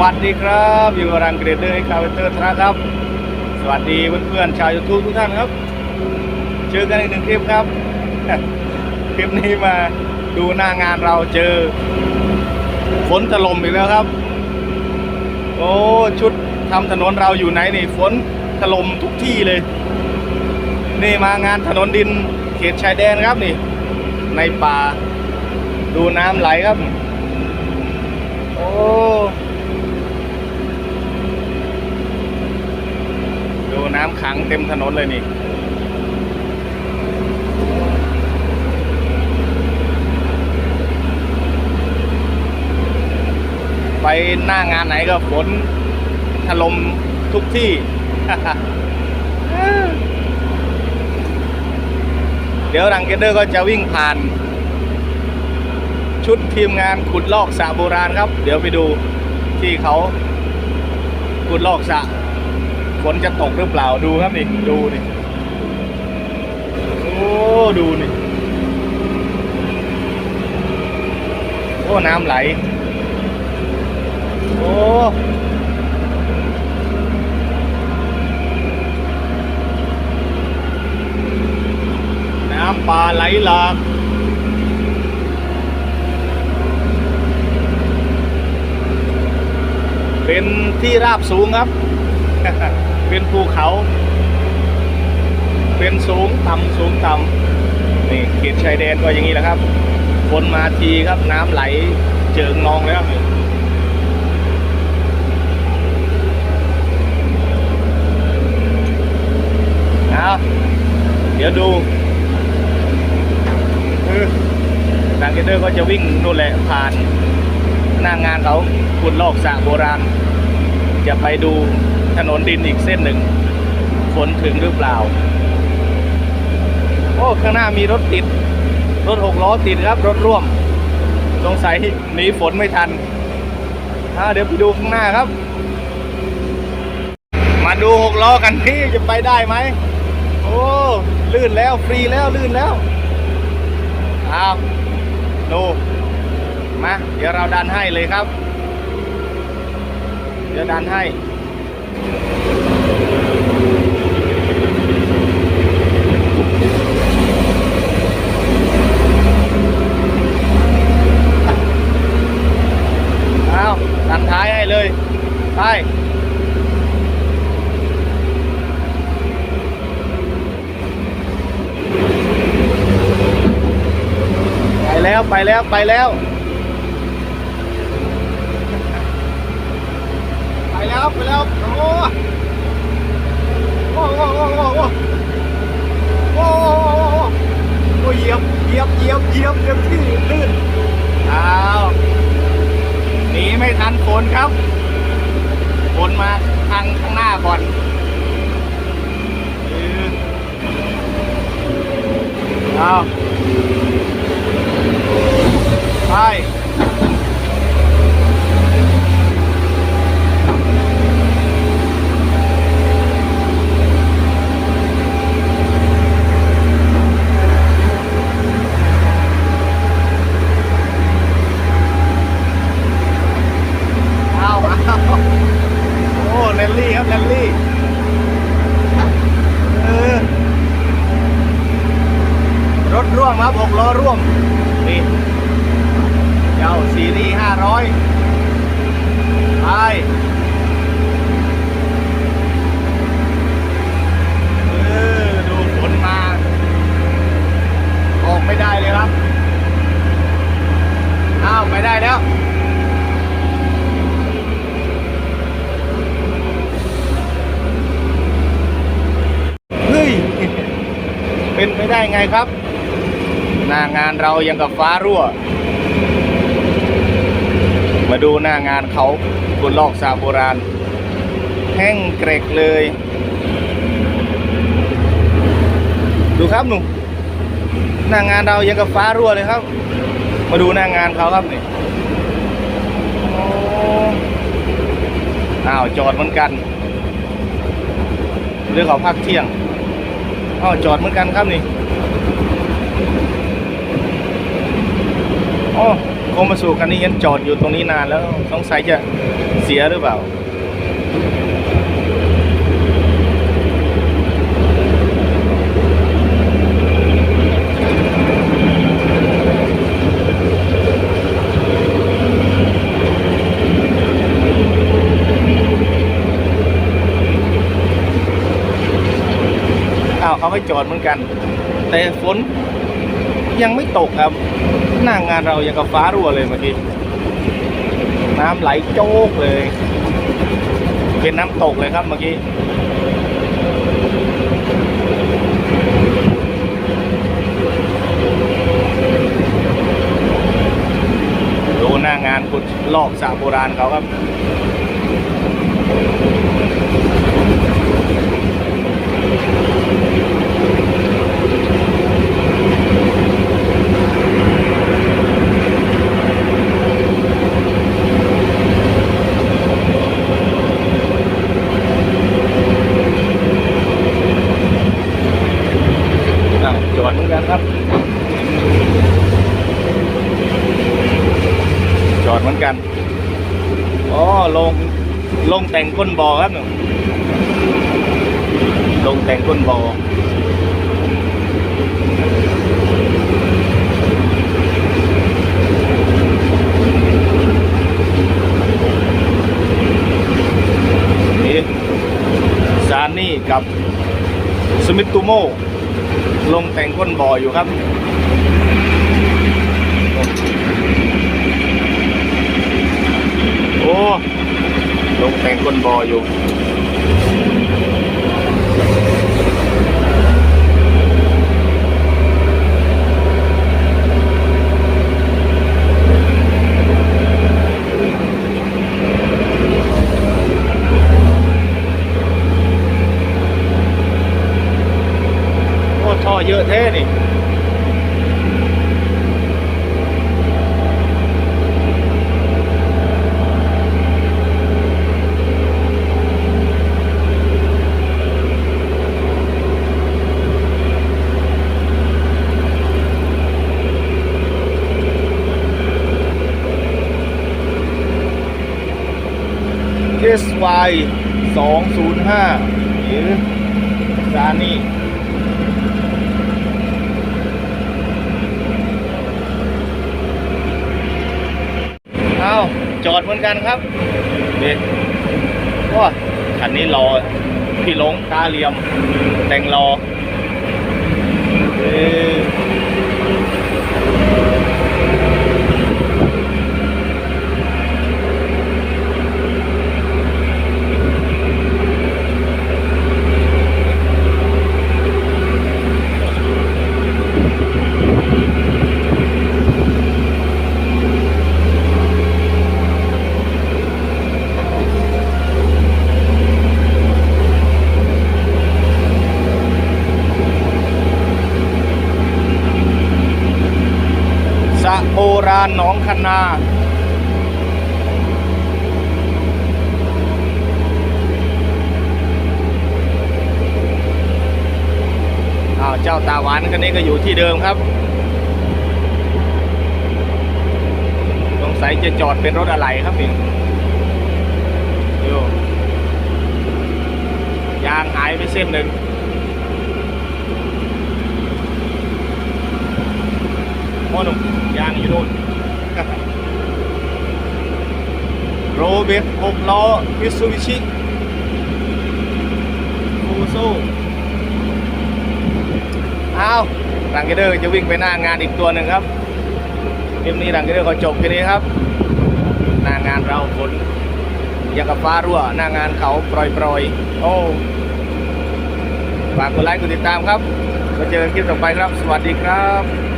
วัสดีครับอยู่รังเกรดเดอร์คาเวเตอร์นะครับ สวัสดีเพื่อนๆชาวยูทูบทุกท่านครับ เจอกันอีกหนึ่งคลิปครับ คลิปนี้มาดูหน้างานเราเจอฝนถล่มอีกแล้วครับ โอ้ชุดทำถนนเราอยู่ไหนนี่ฝนถล่มทุกที่เลย นี่มางานถนนดินเขตชายแดนครับนี่ ในป่า ดูน้ำไหลครับ โอ้ ดูน้ำขังเต็มถนนเลยนี่ไปหน้างานไหนก็ฝนถล่มทุกที่ เดี๋ยวรังเกเดอร์ก็จะวิ่งผ่าน ชุดทีมงานขุดลอกสระโบราณครับ เดี๋ยวไปดูที่เขาขุดลอกสระ ฝนจะตกหรือเปล่าดูครับนี่ดูนี่โอ้ดูนี่โอ้น้ำไหล โอ้น้ำป่าไหลหลากเป็นที่ราบสูงครับ เป็นภูเขา เป็นสูงต่ำสูงต่ำนี่เขตชายแดนก็อย่างนี้แหละครับฝนมาทีครับน้ำไหลเจิงนองแล้วนี่เอาเดี๋ยวดูคือทางเกเดอร์ก็จะวิ่งนู่นแหละผ่านหน้างานเขาขุดลอกสระโบราณ จะไปดู ถนนดินอีกเส้นหนึ่งฝนถึงหรือเปล่า โอ้ข้างหน้ามีรถติด รถหกล้อติดครับ รถร่วมสงสัยหนีฝนไม่ทันเดี๋ยวไปดูข้างหน้าครับ มาดูหกล้อกันที่จะไปได้ไหมโอ้ลื่นแล้วฟรีแล้วลื่นแล้วอ้าวดูมาเดี๋ยวเราดันให้เลยครับ เดี๋ยวดันให้ เอาดันท้ายให้เลย ไปไปแล้วไปแล้วไปแล้ว ไปแล้วไปแล้วโอ้โหโอ้โหโอ้โหโอ้โหโอ้โหโอ้โหยียบเหยียบเหยียบเหยียบเหยียบที่ลื่นอ้าวหนีไม่ทันฝนครับฝนมาทางข้างหน้าก่อนเอาไป ร่วม นี่เจ้าซีรีส์ห้าร้อยไปเออดูฝนมา ออกไม่ได้เลยครับ อ้าวไปได้แล้วเฮ้ยเป็นไปได้ไงครับางานเรายังกับฟ้ารั่ว มาดูหน้างานเขาบนลอกสาโบราณ แห้งเกรกเลย ดูครับหนุ่มหน้างานเรายังกับฟ้ารั่วเลยครับ มาดูหน้างานเขาครับนี่อ้าวจอดเหมือนกันหรือเขาพักเที่ยงอ้าวจอดเหมือนกันครับนี่ อ๋อคมาสู่คันนี้ยันจอดอยู่ตรงนี้นานแล้วสงสัยจะเสียสียหรือเปล่า อ้าวเขาไม่จอดเหมือนกัน แต่ฝน ยังไม่ตกครับ หน้างานเรายังกับฟ้ารั่วเลยเมื่อกี้น้ำไหลโจกเลย เป็นน้ำตกเลยครับเมื่อกี้ดูหน้างานขุดลอกสระโบราณเขาครับ อะจอดเหมือนกันครับ จอด เหมือนกันอ๋อลงลงแต่งก้นบ่อครับหนูลงแต่งก้นบ่อนี่ซานี่กับสมิตูโมลงแต่งก้นบ่ออยู่ครับ โอ้ลงแต่งก้นบ่ออยู่โอ้ท่อเยอะแท้นี่ SY 205หรือซานี่เอาจอดเหมือนกันครับเด็กว้าคันนี้รอพี่ลงตาเหลี่ยม แต่งรอเออสระโบราณหนองคันนาอ้าวเจ้าตาหวานคันนี้ก็อยู่ที่เดิมครับ สงสัยจะจอดเป็นรถอะไรครับนี่ดูยางหายไปเส้นหนึ่งพ่อหนุ่มยางอยู่นู่น โรเบิร์ตหกล้อมิตซูบิชิฟูโซอ้าวรังเกเดอร์จะวิ่งไปหน้างานอีกตัวหนึ่งครับคลิปนี้รังเกเดอร์ขอจบแค่นี้ครับ หน้างานเราฝนอย่างกับฟ้ารั่วหน้างานเขาปล่อยๆ โอ้ฝากกดไลค์กดติดตามครับมาเจอกันคลิปต่อไปครับ สวัสดีครับ